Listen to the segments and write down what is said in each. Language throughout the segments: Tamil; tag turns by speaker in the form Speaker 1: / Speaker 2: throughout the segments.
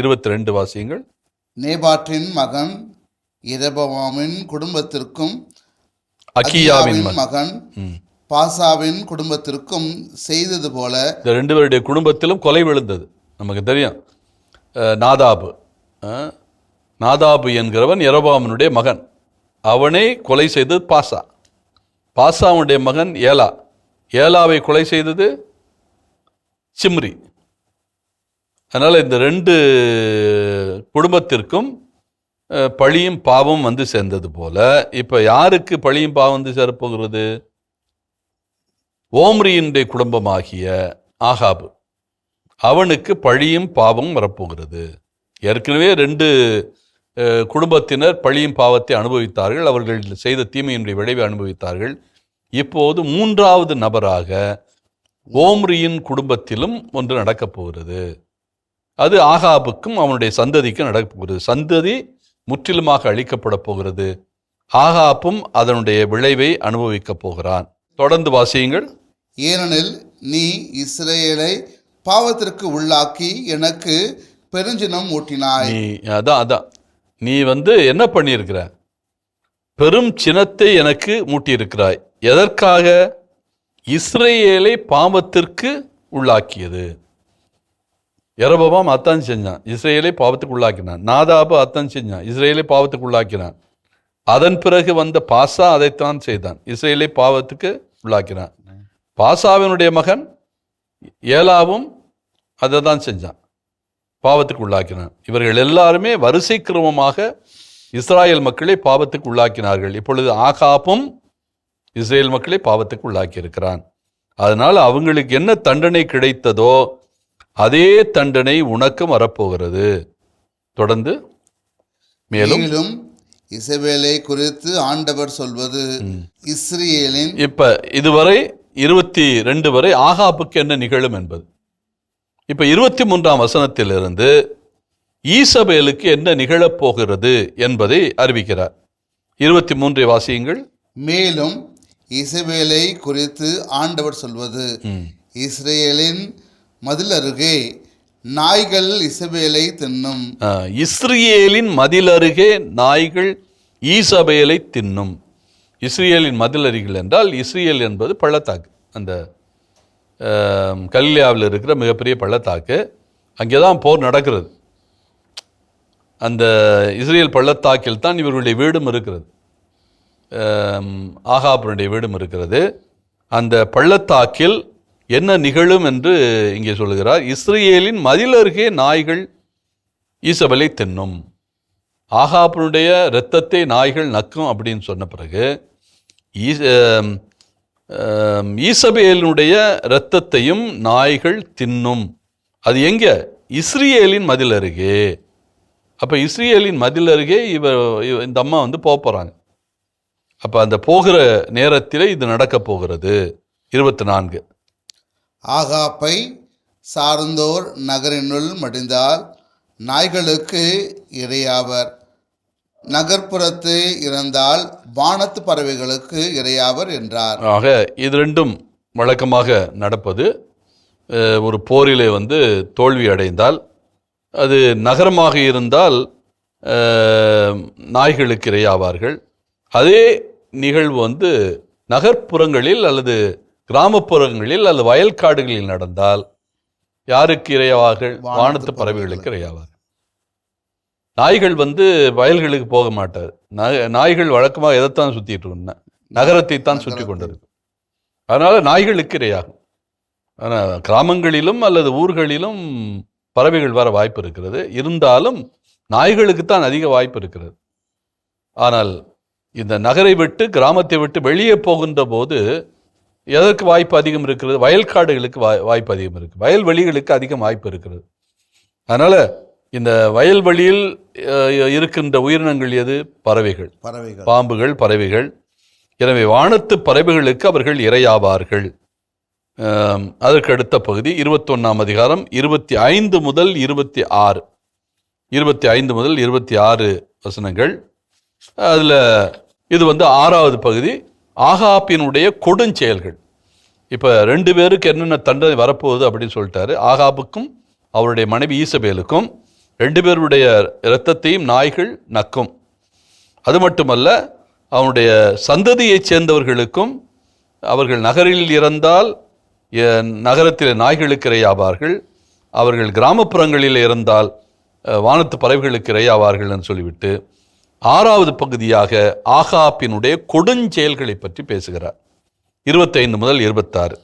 Speaker 1: இருபத்தி ரெண்டு வாசியங்கள்.
Speaker 2: நேபாற்றின் மகன் இரபவாமின் குடும்பத்திற்கும்
Speaker 1: அக்கியாவின்
Speaker 2: அகியாவின்
Speaker 1: மகன்.
Speaker 2: பாசாவின் குடும்பத்திற்கும் செய்தது போல
Speaker 1: இந்த ரெண்டு பேருடைய குடும்பத்திலும் கொலை விழுந்தது. நமக்கு தெரியும். நாதாபு. நாதாபு என்கிறவன் எரபாமனுடைய மகன். அவனை கொலை செய்தது பாசா. பாசாவுடைய மகன் ஏலா. ஏலாவை கொலை செய்தது சிம்ரி. அதனால் இந்த ரெண்டு குடும்பத்திற்கும் பழியும் பாவம் வந்து சேர்ந்தது போல. இப்போ யாருக்கு பழியும் பாவம் வந்து சேரப்போகிறது? ஓம்ரியினுடைய குடும்பமாகிய ஆகாபு. அவனுக்கு பழியும் பாவம் வரப்போகிறது. ஏற்கனவே ரெண்டு குடும்பத்தினர் பழியும் பாவத்தை அனுபவித்தார்கள். அவர்கள் செய்த தீமையினுடைய விளைவை அனுபவித்தார்கள். இப்போது மூன்றாவது நபராக ஓம்ரியின் குடும்பத்திலும் ஒன்று நடக்கப் போகிறது அது ஆகாபுக்கும் அவனுடைய சந்ததிக்கும் நடக்கப் போகிறது. சந்ததி முற்றிலுமாக அழிக்கப்பட போகிறது. ஆகாப்பும் அதனுடைய விளைவை அனுபவிக்கப் போகிறான். தொடர்ந்து வாசியுங்கள்.
Speaker 2: ஏனெனில் நீ இஸ்ரேலை பாவத்திற்கு உள்ளாக்கி எனக்கு பெருஞ்சினம் ஊட்டினாய்.
Speaker 1: நீ அதான் அதான். நீ வந்து என்ன பண்ணியிருக்கிற? பெரும் சினத்தை எனக்கு மூட்டியிருக்கிறாய். எதற்காக? இஸ்ரேலை பாவத்திற்கு உள்ளாக்கியது. எரபபாம் அத்தான் செஞ்சான் இஸ்ரேலை பாவத்துக்குள்ளாக்கினான் நாதாபு அத்தான் செஞ்சான் இஸ்ரேலை பாவத்துக்கு உள்ளாக்கினான் அதன் பிறகு வந்த பாசா அதைத்தான் செய்தான் இஸ்ரேலை பாவத்துக்கு உள்ளாக்கினான் பாசாவினுடைய மகன் ஏலாவும் அதை தான் செஞ்சான் பாவத்துக்கு உள்ளாக்கினான் இவர்கள் எல்லாருமே வரிசை கிரமமாக இஸ்ராயேல் மக்களை பாவத்துக்கு உள்ளாக்கினார்கள் இப்பொழுது ஆகாப்பும் இஸ்ரேல் மக்களை பாவத்துக்கு உள்ளாக்கி இருக்கிறான் அதனால் அவங்களுக்கு என்ன தண்டனை கிடைத்ததோ அதே தண்டனை உனக்கும் வரப்போகிறது. தொடர்ந்து மேலும்
Speaker 2: இசபேலை குறித்து ஆண்டவர் சொல்வது இஸ்ரேலின்
Speaker 1: இப்ப இதுவரை இருபத்தி ரெண்டு வரை ஆகாப்புக்கு என்ன நிகழும் என்பது. இப்ப இருபத்தி மூன்றாம் வசனத்திலிருந்து ஈசபேலுக்கு என்ன நிகழப் போகிறது என்பதை அறிவிக்கிறார். இருபத்தி மூன்றை வாசியுங்கள்.
Speaker 2: மேலும் இசபேலை குறித்து ஆண்டவர் சொல்வது இஸ்ரேலின் மதில் அருகே நாய்கள் இசபேலை தின்னும்.
Speaker 1: ஆ, இஸ்ரேலின் மதில் அருகே நாய்கள் ஈசபேலை தின்னும். இஸ்ரேலின் மதில் அருகில் என்றால் இஸ்ரேல் என்பது பள்ளத்தாக்கு. அந்த ஆம், கலிலியாவில் இருக்கிற மிகப்பெரிய பள்ளத்தாக்கு. அங்கே தான் போர் நடக்கிறது. அந்த இஸ்ரேல் பள்ளத்தாக்கில் தான் இவர்களுடைய வீடும் இருக்கிறது. ஆகாபுரனுடைய ஆகாபனுடைய வீடும் இருக்கிறது. அந்த பள்ளத்தாக்கில் என்ன நிகழும் என்று இங்கே சொல்லுகிறார். இஸ்ரேலின் மதில் அருகே நாய்கள் ஈசபலை தின்னும். ஆகாபனுடைய இரத்தத்தை நாய்கள் நக்கும் அப்படின்னு சொன்ன பிறகு ஈசபேலினுடைய இரத்தத்தையும் நாய்கள் தின்னும். அது எங்க? இஸ்ரேலின் மதில் அருகே அப்போ இஸ்ரேலின் மதில் அருகே இவ இந்த அம்மா வந்து போக போகிறாங்க அப்போ அந்த போகிற நேரத்தில் இது நடக்கப் போகிறது. இருபத்தி நான்கு.
Speaker 2: ஆகாப்பை சார்ந்தோர் நகரினுள் மடிந்தால் நாய்களுக்கு இரையாவர். நகர்ப்புறத்து இறந்தால் வானத்து பறவைகளுக்கு இரையாவர் என்றார்.
Speaker 1: ஆக இது ரெண்டும் வழக்கமாக நடப்பது ஒரு போரிலே வந்து தோல்வி அடைந்தால் அது நகரமாக இருந்தால் நாய்களுக்கு இரையாவார்கள். அதே நிகழ்வு வந்து நகர்ப்புறங்களில் அல்லது கிராமப்புறங்களில் அல்லது வயல்காடுகளில் நடந்தால் யாருக்கு இரையாவார்கள்?
Speaker 2: வானத்து
Speaker 1: பறவைகளுக்கு. இரையாவார்கள். நாய்கள் வந்து வயல்களுக்கு போக மாட்டாது. நாய்- நாய்கள் வழக்கமாக எதைத்தான் சுத்திட்டு இருக்கும் நகரத்தை தான் சுற்றி கொண்டிருக்கும். அதனால நாய்களுக்கு இரையாகும். ஆனால் கிராமங்களிலும் அல்லது ஊர்களிலும் பறவைகள் வர வாய்ப்பு இருக்கிறது. இருந்தாலும் நாய்களுக்கு தான் அதிக வாய்ப்பு இருக்கிறது. ஆனால் இந்த நகரை விட்டு கிராமத்தை விட்டு வெளியே போகின்ற போது எதற்கு வாய்ப்பு அதிகம் இருக்கிறது? வயல்காடுகளுக்கு வாய் வாய்ப்பு அதிகம் இருக்கு. வயல்வெளிகளுக்கு அதிகம் வாய்ப்பு இருக்கிறது. அதனால இந்த வயல்வெளியில் இருக்கின்ற உயிரினங்கள் எது? பறவைகள்.
Speaker 2: பறவைகள்.
Speaker 1: பாம்புகள் பறவைகள். எனவே வானத்து பறவைகளுக்கு அவர்கள் இரையாவார்கள். அதற்கு அடுத்த பகுதி இருபத்தொன்னாம் அதிகாரம் இருபத்தி ஐந்து முதல் இருபத்தி ஆறு இருபத்தி ஐந்து முதல் இருபத்தி ஆறு வசனங்கள். அதில் இது வந்து ஆறாவது பகுதி. ஆகாப்பினுடைய கொடுஞ்செயல்கள். இப்போ ரெண்டு பேருக்கு என்னென்ன தண்டனை வரப்போகுது அப்படின்னு சொல்லிட்டாரு. ஆகாப்புக்கும் அவருடைய மனைவி ஈசபேலுக்கும் ரெண்டு பேருடைய இரத்தத்தையும் நாய்கள் நக்கும். அது மட்டுமல்ல அவனுடைய சந்ததியைச் சேர்ந்தவர்களுக்கும் அவர்கள் நகரில் இறந்தால் நகரத்தில் நாய்களுக்கு இரையாவார்கள். அவர்கள் கிராமப்புறங்களில் இறந்தால் வானத்து பறவைகளுக்கு இரையாவார்கள் என்று சொல்லிவிட்டு ஆறாவது பகுதியாக ஆகாப்பினுடைய கொடுஞ்செயல்களை பற்றி பேசுகிறார். இருபத்தைந்து முதல் இருபத்தாறு.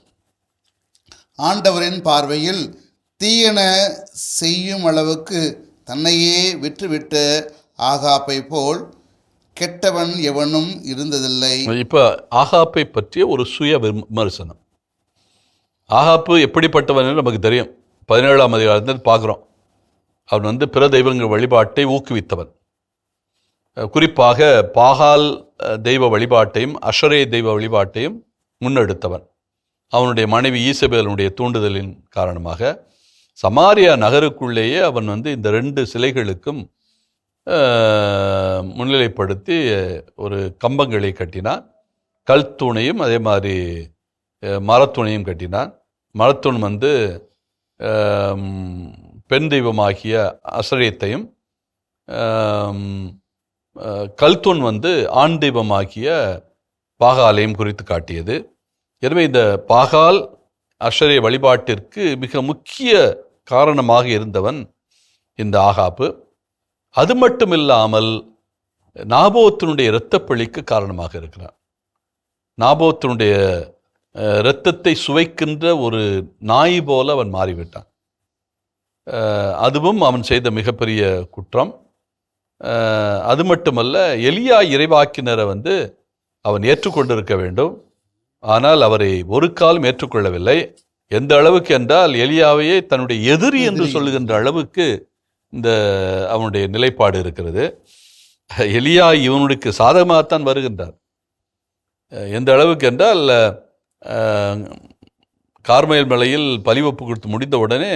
Speaker 2: ஆண்டவரின் பார்வையில் தீயன செய்யும் அளவுக்கு தன்னையே விற்றுவிட்ட ஆகாப்பை போல் கெட்டவன் எவனும் இருந்ததில்லை.
Speaker 1: இப்போ ஆகாப்பை பற்றிய ஒரு சுய விம- விமர்சனம். ஆகாப்பு எப்படிப்பட்டவன் என்று நமக்கு தெரியும். பதினேழாம் அதிகாரத்தில் பார்க்குறோம். அவன் வந்து பிற தெய்வங்கள் வழிபாட்டை ஊக்குவித்தவன். குறிப்பாக பாகால் தெய்வ வழிபாட்டையும் அஷரே தெய்வ வழிபாட்டையும் முன்னெடுத்தவன். அவனுடைய மனைவி ஈசபேலனுடைய தூண்டுதலின் காரணமாக சமாரியா நகருக்குள்ளேயே அவன் வந்து இந்த ரெண்டு சிலைகளுக்கும் முன்னிலைப்படுத்தி ஒரு கம்பங்களை கட்டினான். கல் தூணையும் அதே மாதிரி மரத்துணையும் கட்டினான். மரத்துண் வந்து பெண் தெய்வமாகிய அசரியத்தையும் கல்தொன் வந்து ஆண் தெய்வமாகிய பாகாலையும் குறித்து காட்டியது. எனவே இந்த பாகால் அஷரே வழிபாட்டிற்கு மிக முக்கிய காரணமாக இருந்தவன் இந்த ஆகாப்பு. அது மட்டும் இல்லாமல் நாபோத்தினுடைய இரத்தப்பழிக்கு காரணமாக இருக்கிறான். நாபோத்தினுடைய இரத்தத்தை சுவைக்கின்ற ஒரு நாய் போல அவன் மாறிவிட்டான். அதுவும் அவன் செய்த மிகப்பெரிய குற்றம். அது மட்டுமல்ல எலியா இறைவாக்கினரை வந்து அவன் ஏற்றுக்கொண்டிருக்க வேண்டும். ஆனால் அவரை ஒரு காலம் ஏற்றுக்கொள்ளவில்லை. எந்த அளவுக்கு என்றால் எலியாவையே தன்னுடைய எதிரி என்று. சொல்லுகின்ற அளவுக்கு இந்த அவனுடைய நிலைப்பாடு இருக்கிறது. எலியா இவனுக்கு சாதகமாகத்தான் வருகின்றார் எந்த அளவுக்கு என்றால் அஹ், கார்மேல் மலையில் பலிவப்பு கொடுத்து முடிந்த உடனே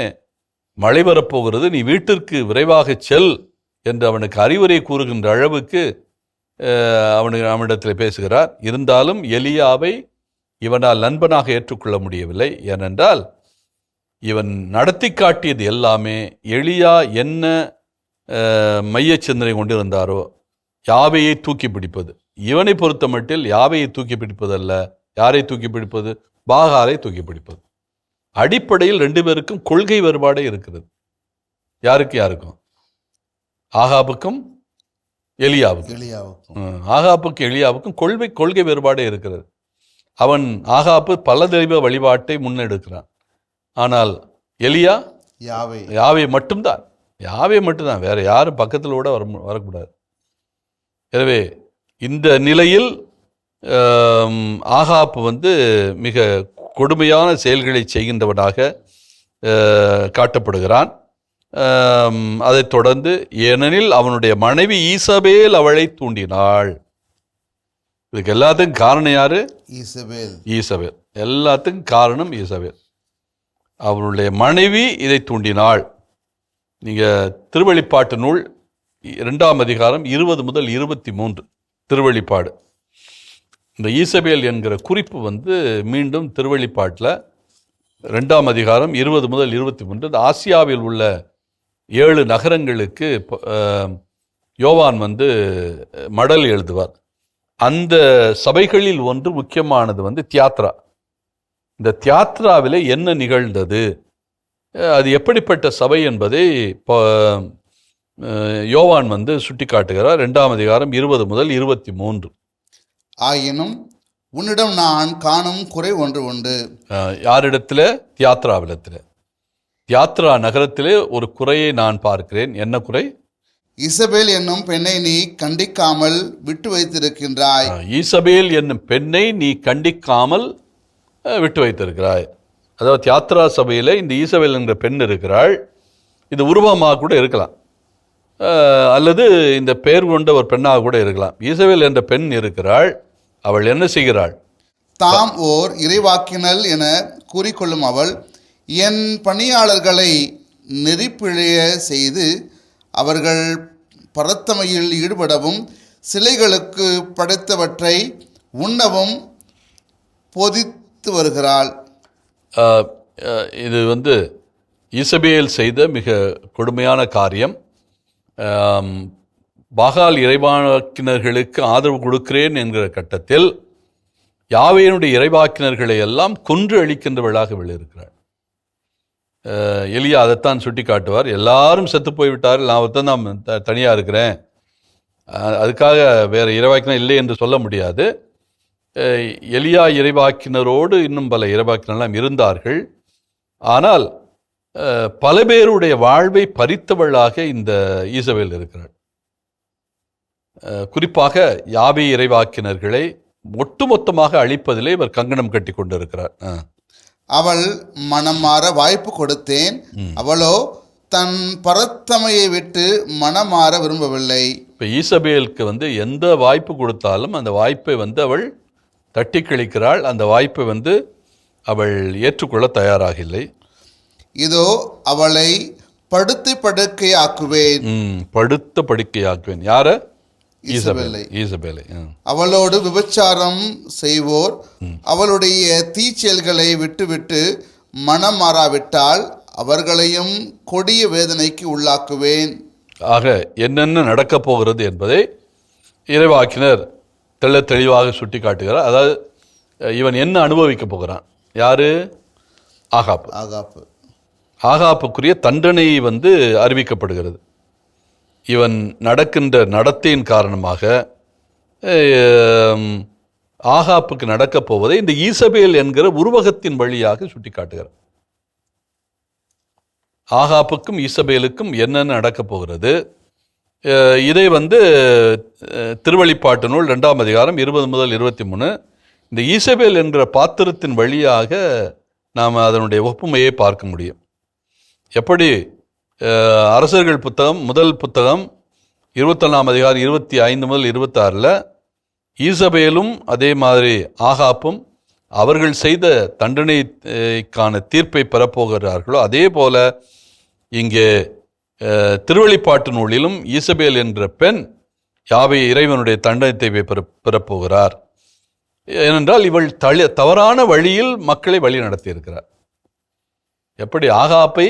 Speaker 1: மழை வரப்போகிறது. நீ வீட்டிற்கு விரைவாக செல். என்று அவனுக்கு அறிவுரை கூறுகின்ற அளவுக்கு அவனு அவனிடத்தில் பேசுகிறார். இருந்தாலும் எலியாவை இவனால் நண்பனாக ஏற்றுக்கொள்ள முடியவில்லை. ஏனென்றால் இவன் நடத்தி காட்டியது எல்லாமே எளியா என்ன மைய மையச் சிந்தனை கொண்டிருந்தாரோ யாவையை தூக்கி பிடிப்பது? இவனை பொறுத்த மட்டில் யாவையை தூக்கி பிடிப்பதல்ல? யாரை தூக்கி பிடிப்பது? பாகாரை தூக்கி பிடிப்பது. அடிப்படையில் ரெண்டு பேருக்கும் கொள்கை வேறுபாடே இருக்கிறது. யாருக்கு யாருக்கும்? ஆகாபுக்கும் எலியாவுக்கும்.
Speaker 2: எலியாவுக்கும்.
Speaker 1: ம், ஆகாப்புக்கும் எலியாவுக்கும் கொள்கை கொள்கை வேறுபாடே இருக்கிறது. அவன் ஆகாப்பு பல தெய்வ வழிபாட்டை முன்னெடுக்கிறான். ஆனால் எலியா
Speaker 2: யாவை.
Speaker 1: யாவை மட்டும்தான். யாவை மட்டும்தான். வேற யாரும் பக்கத்தில் கூட வர வரக்கூடாது. எனவே இந்த நிலையில் ஆகாப்பு வந்து மிக கொடுமையான செயல்களை செய்கின்றவனாக காட்டப்படுகிறான். அதைத் தொடர்ந்து ஏனெனில் அவனுடைய மனைவி ஈசபேல் அவளை தூண்டினாள். இதுக்கு எல்லாத்துக்கும் காரணம் யாரு?
Speaker 2: ஈசபேல்.
Speaker 1: ஈசபேல். எல்லாத்துக்கும் காரணம் ஈசபேல். அவருடைய மனைவி இதை தூண்டினாள். நீங்கள் திருவெளிப்பாட்டு நூல் இரண்டாம் அதிகாரம் இருபது முதல் இருபத்தி மூன்று. திருவெளிப்பாடு. இந்த ஈசபேல் என்கிற குறிப்பு வந்து மீண்டும் திருவெளிப்பாட்டில் ரெண்டாம் அதிகாரம் இருபது முதல் இருபத்தி மூன்று. ஆசியாவில் உள்ள ஏழு நகரங்களுக்கு யோவான் வந்து மடல் எழுதுவார். அந்த சபைகளில் ஒன்று முக்கியமானது வந்து தியாத்ரா. இந்த தியாத்ராவில் என்ன நிகழ்ந்தது? அது எப்படிப்பட்ட சபை என்பதை இப்போ யோவான் வந்து சுட்டி காட்டுகிறார் ரெண்டாம் அதிகாரம் இருபது முதல் இருபத்தி மூன்று.
Speaker 2: ஆயினும் உன்னிடம் நான் காணும் குறை ஒன்று உண்டு.
Speaker 1: யாரிடத்துல? தியாத்ராவிடத்தில். தியாத்ரா நகரத்திலே ஒரு குறையை நான் பார்க்கிறேன். என்ன குறை?
Speaker 2: இசபேல் என்னும் பெண்ணை நீ கண்டிக்காமல் விட்டு வைத்திருக்கின்றாய்.
Speaker 1: ஈசபேல் என்னும் பெண்ணை நீ கண்டிக்காமல் விட்டு வைத்திருக்கிறாய். அதாவது தியாத்ரா சபையில் இந்த ஈசபேல் என்ற பெண் இருக்கிறாள். இது உருவமாக கூட இருக்கலாம். அல்லது இந்த பெயர் கொண்ட ஒரு பெண்ணாக கூட இருக்கலாம். ஈசபேல் என்ற பெண் இருக்கிறாள். அவள் என்ன செய்கிறாள்?
Speaker 2: தாம் ஓர் இறைவாக்கினல் என கூறிக்கொள்ளும் அவள் என் பணியாளர்களை நெறிப்பிழைய செய்து அவர்கள் பரத்தமையில் ஈடுபடவும் சிலைகளுக்கு படைத்தவற்றை உண்ணவும் போதித்து வருகிறாள்.
Speaker 1: இது வந்து இசபேல் செய்த மிக கொடுமையான காரியம். பகால் பாகால் இறைவாக்கினர்களுக்கு ஆதரவு கொடுக்கிறேன் என்கிற கட்டத்தில் யாவையினுடைய இறைவாக்கினர்களை எல்லாம் கொன்று அழிக்கின்றவளாக வெளியிருக்கிறாள். எலியா அதைத்தான் சுட்டி காட்டுவார் எல்லாரும் செத்து போய்விட்டார்கள். நான் ஒருத்தன் தான் த- தனியாக இருக்கிறேன். அதுக்காக வேறு இறைவாக்கினர் இல்லை என்று சொல்ல முடியாது. எலியா இறைவாக்கினரோடு இன்னும் பல இறைவாக்கினரெல்லாம் இருந்தார்கள். ஆனால் பல பேருடைய வாழ்வை பறித்தவளாக இந்த ஈசவேல் இருக்கிறாள். குறிப்பாக யாவை இறைவாக்கினர்களை ஒட்டுமொத்தமாக அழிப்பதிலே இவர் கங்கணம் கட்டி கொண்டிருக்கிறார். அஹ்.
Speaker 2: அவள் மனம் மாற வாய்ப்பு கொடுத்தேன். அவளோ தன் பரத்தமையை விட்டு மனம் மாற விரும்பவில்லை.
Speaker 1: இப்போ ஈசபேலுக்கு வந்து எந்த வாய்ப்பு கொடுத்தாலும் அந்த வாய்ப்பை வந்து அவள் தட்டி கழிக்கிறாள். அந்த வாய்ப்பை வந்து அவள் ஏற்றுக்கொள்ள தயாராக இல்லை
Speaker 2: இதோ அவளை படுத்து படுக்கையாக்குவேன்.
Speaker 1: படுத்த படுக்கையாக்குவேன். யார?
Speaker 2: ஈசபேலை
Speaker 1: ம்.
Speaker 2: அவளோடு விபச்சாரம் செய்வோர். அவளுடைய தீச்செயல்களை விட்டுவிட்டு மனம் மாறாவிட்டால் அவர்களையும் கொடிய வேதனைக்கு உள்ளாக்குவேன்.
Speaker 1: ஆக என்னென்ன நடக்கப் போகிறது என்பதை இறைவாக்கினர் தெள்ள தெளிவாக சுட்டி காட்டுகிறார் அதாவது இவன் என்ன அனுபவிக்க போகிறான்? யாரு? ஆகாப்பு.
Speaker 2: ஆகாப்பு.
Speaker 1: ஆகாப்புக்குரிய தண்டனை வந்து அறிவிக்கப்படுகிறது. இவன் நடக்கின்ற நடத்தையின் காரணமாக ஆகாப்புக்கு நடக்கப் போவதை இந்த ஈசபேல் என்கிற உருவகத்தின் வழியாக சுட்டி காட்டுகிறார் ஆகாப்புக்கும் ஈசபேலுக்கும் என்னென்ன நடக்கப் போகிறது? இதை வந்து திருவழிப்பாட்டு நூல் ரெண்டாம் அதிகாரம் இருபது முதல் இருபத்தி மூணு இந்த ஈசபேல் என்கிற பாத்திரத்தின் வழியாக நாம் அதனுடைய ஒப்புமையை பார்க்க முடியும். எப்படி அரசர்கள் புத்தகம் முதல் புத்தகம் இருபத்தொன்னாம் அதிகாரம் இருபத்தி ஐந்து முதல் இருபத்தாறில் ஈசபேலும் அதே மாதிரி ஆகாப்பும் அவர்கள் செய்த தண்டனைக்கான தீர்ப்பை பெறப்போகிறார்களோ அதே போல இங்கே அஹ், திருவெளிப்பாட்டு நூலிலும் ஈசபேல் என்ற பெண் யாவை இறைவனுடைய தண்டனத்தை பெற பெறப்போகிறார். ஏனென்றால் இவள் தளி தவறான வழியில் மக்களை வழி நடத்தியிருக்கிறார் எப்படி? ஆகாப்பை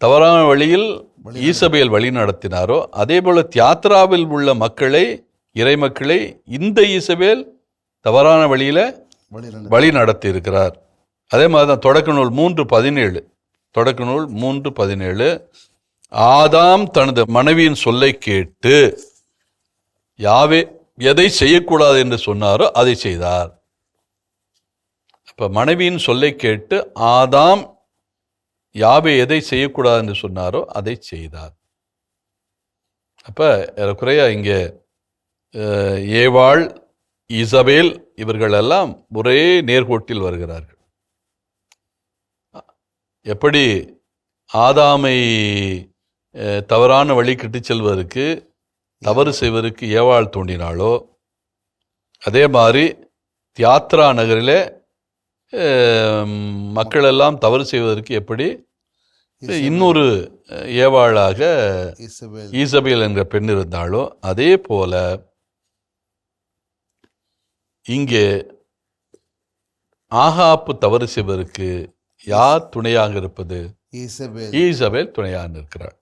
Speaker 1: தவறான வழியில் ஈசபேல் வழி நடத்தினாரோ அதே போல தியாத்ராவில் உள்ள மக்களை இறை மக்களை இந்த ஈசபேல் தவறான வழியில. வழி நடத்தி இருக்கிறார் அதே மாதிரி தான் தொடக்க நூல் மூன்று பதினேழு தொடக்க நூல் மூன்று பதினேழு ஆதாம் தனது மனைவியின் சொல்லை கேட்டு யாவே எதை செய்யக்கூடாது என்று சொன்னாரோ அதை செய்தார் அப்ப மனைவியின் சொல்லை கேட்டு ஆதாம் யாவே எதை செய்யக்கூடாது என்று சொன்னாரோ அதை செய்தார். அப்போ ஏறக்குறைய இங்கே ஏவாள் இசபேல் இவர்களெல்லாம் ஒரே நேர்கோட்டில் வருகிறார்கள். எப்படி ஆதாமை தவறான வழி கிட்டு செல்வதற்கு தவறு செய்வதற்கு ஏவாள் தோண்டினாலோ அதே மாதிரி தியாத்ரா நகரிலே மக்களெல்லாம் தவறு செய்வதற்கு எப்படி இன்னொரு ஏவாளாக ஈசபேல் என்ற பெண் இருந்தாலோ அதே போல இங்கே ஆகாப்பு தவறு செய்வதற்கு யார் துணையாக இருப்பது? ஈசபேல் துணையாக இருக்கிறார்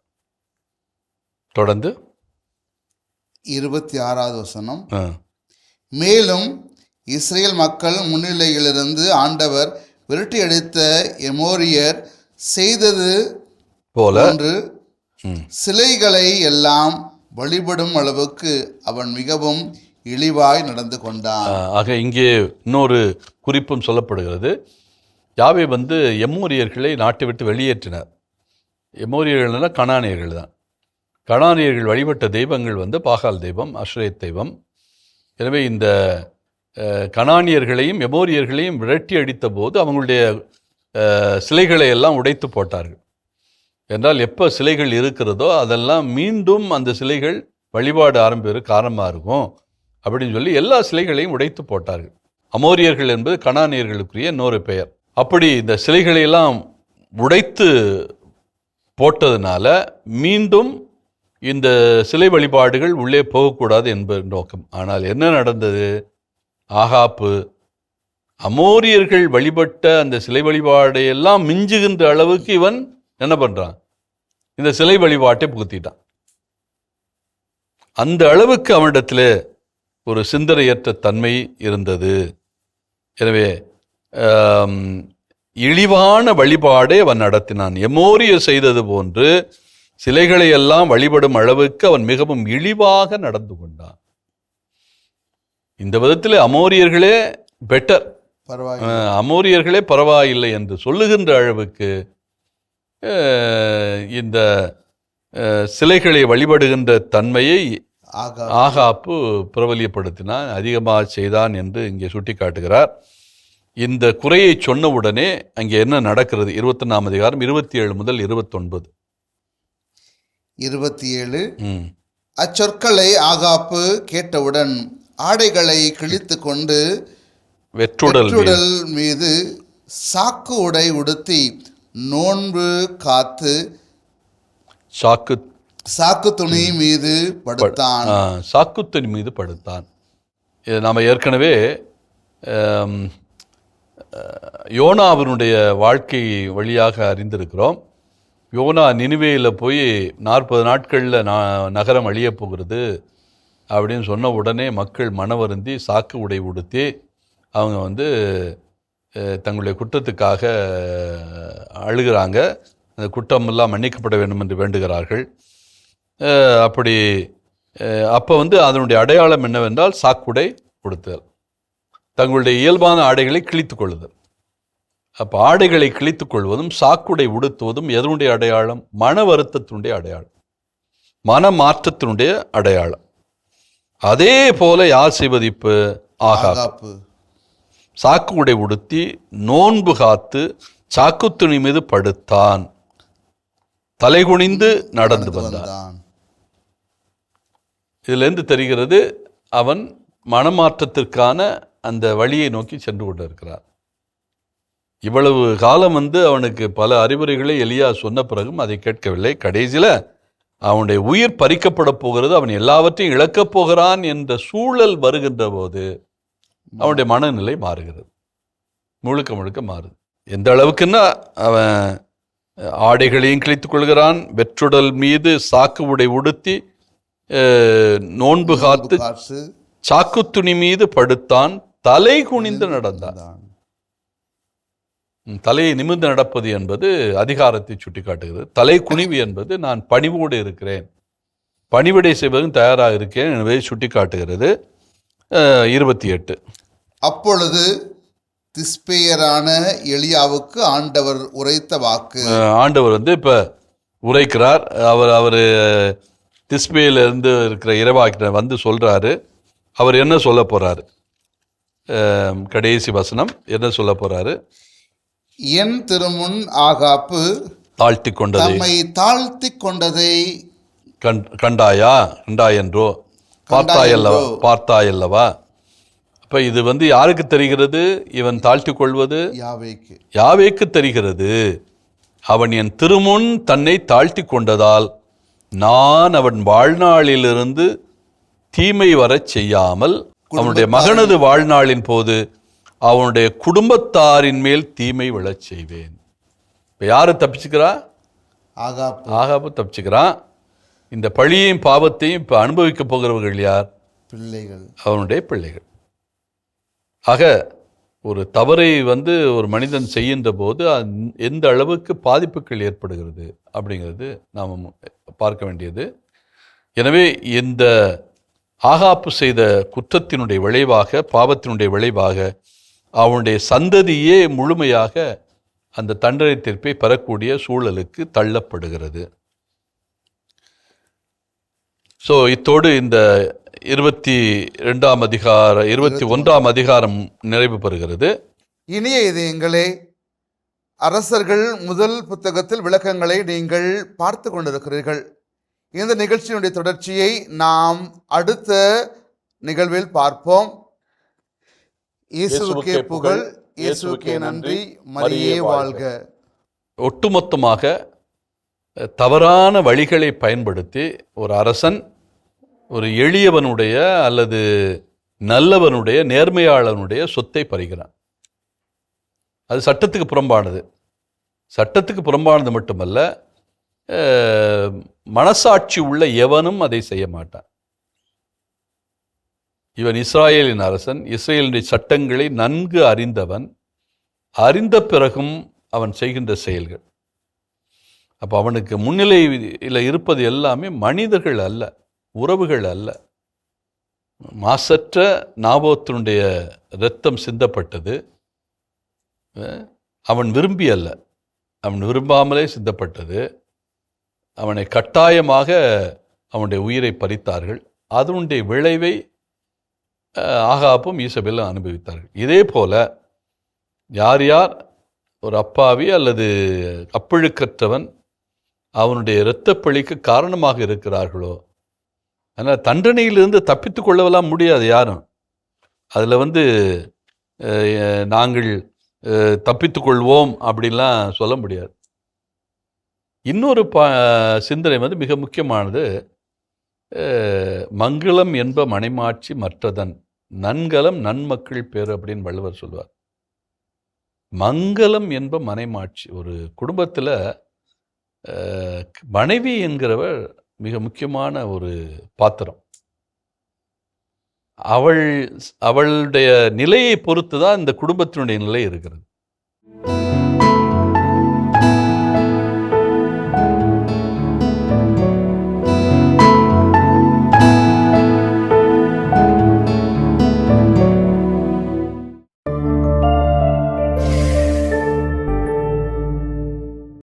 Speaker 1: தொடர்ந்து.
Speaker 2: இருபத்தி ஆறாவது வசனம் மேலும் இஸ்ரேல் மக்கள் முன்னிலையிலிருந்து ஆண்டவர் விரட்டியடித்த எமோரியர் செய்தது
Speaker 1: போல.
Speaker 2: ஒன்று. சிலைகளை எல்லாம் வழிபடும் அளவுக்கு அவன் மிகவும் இழிவாய் நடந்து கொண்டான்.
Speaker 1: ஆக இங்கே இன்னொரு குறிப்பும் சொல்லப்படுகிறது. யாவே வந்து எம்மோரியர்களை நாட்டை விட்டு வெளியேற்றினார். எம்மோரியர்கள்னா கணானியர்கள் தான். கணானியர்கள் வழிபட்ட தெய்வங்கள் வந்து பாகால் தெய்வம் அஸ்ரேத் தெய்வம். எனவே இந்த கணானியர்களையும் எமோரியர்களையும் விரட்டி அடித்த போது அவங்களுடைய சிலைகளை எல்லாம் உடைத்து போட்டார்கள். என்றால் எப்போ சிலைகள் இருக்கிறதோ அதெல்லாம் மீண்டும் அந்த சிலைகள் வழிபாடு ஆரம்பிக்கிற காரணமாக இருக்கும் அப்படின்னு சொல்லி எல்லா சிலைகளையும் உடைத்து போட்டார்கள். அமோரியர்கள் என்பது கணானியர்களுக்குரிய இன்னொரு பெயர். அப்படி இந்த சிலைகளையெல்லாம் உடைத்து போட்டதுனால மீண்டும் இந்த சிலை வழிபாடுகள் உள்ளே போகக்கூடாது என்பது நோக்கம். ஆனால் என்ன நடந்தது? ஆகாப்பு அமோரியர்கள் வழிபட்ட அந்த சிலை வழிபாடை எல்லாம் மிஞ்சுகின்ற அளவுக்கு இவன் என்ன பண்ணுறான் இந்த சிலை வழிபாட்டை புகுத்திட்டான். அந்த அளவுக்கு அவனிடத்தில் ஒரு சிந்தனையற்ற தன்மை இருந்தது. எனவே இழிவான வழிபாடை அவன் நடத்தினான். எமோரிய செய்தது போன்று சிலைகளை எல்லாம் வழிபடும் அளவுக்கு அவன் மிகவும் இழிவாக நடந்து கொண்டான். இந்த விதத்தில் அமோரியர்களே பெட்டர் அமோரியர்களே பரவாயில்லை என்று சொல்லுகின்ற அளவுக்கு இந்த சிலைகளை வழிபடுகின்ற தன்மையை
Speaker 2: ஆகா
Speaker 1: ஆகாப்பு பிரபலியப்படுத்தினான் அதிகமாக செய்தான் என்று இங்கே சுட்டிக்காட்டுகிறார். இந்த குறையை சொன்னவுடனே அங்கே என்ன நடக்கிறது? இருபத்தொன்னாம் அதிகாரம் இருபத்தி ஏழு முதல் இருபத்தொன்பது.
Speaker 2: இருபத்தி ஏழு
Speaker 1: ம்.
Speaker 2: அச்சொற்களை ஆகாப்பு கேட்டவுடன் ஆடைகளை கிழித்து கொண்டு
Speaker 1: வெற்றுடல் மீது.
Speaker 2: சாக்கு உடை உடுத்தி நோன்பு காத்து
Speaker 1: சாக்கு
Speaker 2: சாக்கு துணி மீது படுத்தான்.
Speaker 1: ஆ, சாக்குத்தன் மீது படுத்தான். இது நாம் ஏற்கனவே யோனாவினுடைய வாழ்க்கை வழியாக அறிந்திருக்கிறோம். யோனா நினிவேயில் போய் நாற்பது நாட்களில் நகரம் அழியப் போகிறது அப்படின்னு சொன்ன உடனே மக்கள் மனவருந்தி சாக்கு உடை உடுத்தி அவங்க வந்து தங்களுடைய குற்றத்துக்காக அழுகிறாங்க. அந்த குற்றமெல்லாம் மன்னிக்கப்பட வேண்டும் என்று வேண்டுகிறார்கள். அப்படி அப்போ வந்து அதனுடைய அடையாளம் என்னவென்றால் சாக்குடை கொடுத்தல் தங்களுடைய இயல்பான ஆடைகளை கிழித்துக் கொள்ளுதல். அப்போ ஆடைகளை கிழித்துக் கொள்வதும் சாக்குடை உடுத்துவதும் எதனுடைய அடையாளம்? மன வருத்தத்தினுடைய அடையாளம். மன மாற்றத்தினுடைய அடையாளம். அதே போல யார் செய்வது இப்போ?
Speaker 2: ஆகாப்பு.
Speaker 1: சாக்கு உடை உடுத்தி நோன்பு காத்து சாக்குத்துணி மீது படுத்தான். தலைகுனிந்து நடந்து வந்தான். இதிலிருந்து தெரிகிறது அவன் மனமாற்றத்திற்கான அந்த வழியை நோக்கி சென்று கொண்டிருக்கிறார். இவ்வளவு காலம் வந்து அவனுக்கு பல அறிவுரைகளை எலியா சொன்ன பிறகும் அதை கேட்கவில்லை. கடைசியில் அவனுடைய உயிர் பறிக்கப்பட போகிறது அவன் எல்லாவற்றையும் இழக்கப் போகிறான் என்ற சூழல் வருகின்ற போது அவனுடைய மனநிலை மாறுகிறது. முழுக்க முழுக்க மாறுது. எந்த அளவுக்குன்னா அவன் ஆடைகளையும் கிழித்துக் கொள்கிறான் வெற்றுடல் மீது சாக்கு உடை உடுத்தி நோன்பு காத்து சாக்கு துணி மீது படுத்தான் தலை குனிந்து நடந்தான். தலையை நிமிர்ந்து நடப்பது என்பது அதிகாரத்தை சுட்டிக்காட்டுகிறது. தலை குனிவு என்பது நான் பணிவோடு இருக்கிறேன் பணிவிடை செய்வதும் தயாராக இருக்கேன் என்பதை சுட்டிக்காட்டுகிறது. இருபத்தி எட்டு.
Speaker 2: அப்பொழுது திஸ்பேயரான எலியாவுக்கு ஆண்டவர் உரைத்த வாக்கு.
Speaker 1: ஆண்டவர் வந்து இப்போ உரைக்கிறார். அவர் அவர் இருந்து இருக்கிற இறைவாக்கினர் வந்து சொல்றாரு. அவர் என்ன சொல்ல போறாரு? அஹ், கடைசி வசனம் என்ன சொல்ல போறாரு?
Speaker 2: என் திருமுன் ஆகாப்பு
Speaker 1: தாழ்த்தி கொண்டதை.
Speaker 2: தம்மை தாழ்த்தி கொண்டதை
Speaker 1: கண் கண்டாயா? கண்டாயென்றோ? பார்த்தாயல்லவா? பார்த்தாயல்லவா? அப்ப இது வந்து யாருக்கு தெரிகிறது? இவன் தாழ்த்தி கொள்வது.
Speaker 2: யாவைக்கு.
Speaker 1: யாவேக்கு தெரிகிறது? அவன் என் திருமுன் தன்னை தாழ்த்தி கொண்டதால் நான் அவன் வாழ்நாளிலிருந்து தீமை வரச் செய்யாமல் அவனுடைய மகனது வாழ்நாளின் போது அவனுடைய குடும்பத்தாரின் மேல் தீமை விழச் செய்வேன். இப்போ யாரு தப்பிச்சுக்கிறா?
Speaker 2: ஆகாப்பு.
Speaker 1: ஆகாபு தப்பிச்சுக்கிறான் இந்த பழியையும் பாவத்தையும் இப்போ அனுபவிக்க போகிறவர்கள் யார்?
Speaker 2: பிள்ளைகள்.
Speaker 1: அவனுடைய பிள்ளைகள். ஆக ஒரு தவறை வந்து ஒரு மனிதன் செய்கின்ற போது எந்த அளவுக்கு பாதிப்புகள் ஏற்படுகிறது அப்படிங்கிறது நாம் பார்க்க வேண்டியது. எனவே இந்த ஆகாப்பு செய்த குற்றத்தினுடைய விளைவாக பாவத்தினுடைய விளைவாக அவனுடைய சந்ததியே முழுமையாக அந்த தண்டனை தீர்ப்பை பெறக்கூடிய சூழலுக்கு தள்ளப்படுகிறது. ஸோ இத்தோடு இந்த இருபத்தி ரெண்டாம் அதிகார இருபத்தி ஒன்றாம் அதிகாரம் நிறைவு பெறுகிறது.
Speaker 2: இனிய இதயங்களே அரசர்கள் முதல் புத்தகத்தில் விளக்கங்களை நீங்கள் பார்த்து கொண்டிருக்கிறீர்கள். இந்த நிகழ்ச்சியினுடைய தொடர்ச்சியை நாம் அடுத்த நிகழ்வில் பார்ப்போம். இயேசுவுக்கே புகழ் இயேசுவுக்கே நன்றி மரியே வாழ்க.
Speaker 1: ஒட்டுமொத்தமாக தவறான வழிகளை பயன்படுத்தி ஒரு அரசன் ஒரு எளியவனுடைய அல்லது நல்லவனுடைய நேர்மையாளனுடைய சொத்தை பறிக்கிறான். அது சட்டத்துக்கு புறம்பானது. சட்டத்துக்கு புறம்பானது மட்டுமல்ல மனசாட்சி உள்ள எவனும் அதை செய்ய மாட்டான். இவன் இஸ்ராயேலின் அரசன் இஸ்ரேலினுடைய சட்டங்களை நன்கு அறிந்தவன் அறிந்த பிறகும் அவன் செய்கின்ற செயல்கள். அப்போ அவனுக்கு முன்னிலையில் இருப்பது எல்லாமே மனிதர்கள் அல்ல. உறவுகள் அல்ல. மாசற்ற நாபோத்தினுடைய இரத்தம் சிந்தப்பட்டது. அவன் விரும்பி அல்ல. அவன் விரும்பாமலே சிந்தப்பட்டது. அவனை கட்டாயமாக அவனுடைய உயிரை பறித்தார்கள். அதனுடைய விளைவை ஆகாப்பும் ஈசபெல்லும் அனுபவித்தார்கள். இதே போல யார் யார் ஒரு அப்பாவி அல்லது அப்பழுக்கற்றவன் அவனுடைய இரத்தப்பழிக்கு காரணமாக இருக்கிறார்களோ அதனால் தண்டனையிலிருந்து தப்பித்து கொள்ளவெல்லாம் முடியாது யாரும். அதில் வந்து நாங்கள் தப்பித்துக்கொள்வோம் கொள்வோம் அப்படின்லாம் சொல்ல முடியாது. இன்னொரு பா சிந்தனை வந்து மிக முக்கியமானது மங்களம் என்ப மனைமாட்சி மற்றதன் நன்கலம் நன்மக்கள் பேர் அப்படின்னு வள்ளுவர் சொல்வார் மங்களம் என்ப மனைமாட்சி ஒரு குடும்பத்தில் மனைவி என்கிறவர் மிக முக்கியமான ஒரு பாத்திரம். அவள் அவளுடைய நிலையை பொறுத்து தான் இந்த குடும்பத்தினுடைய நிலை இருக்கிறது.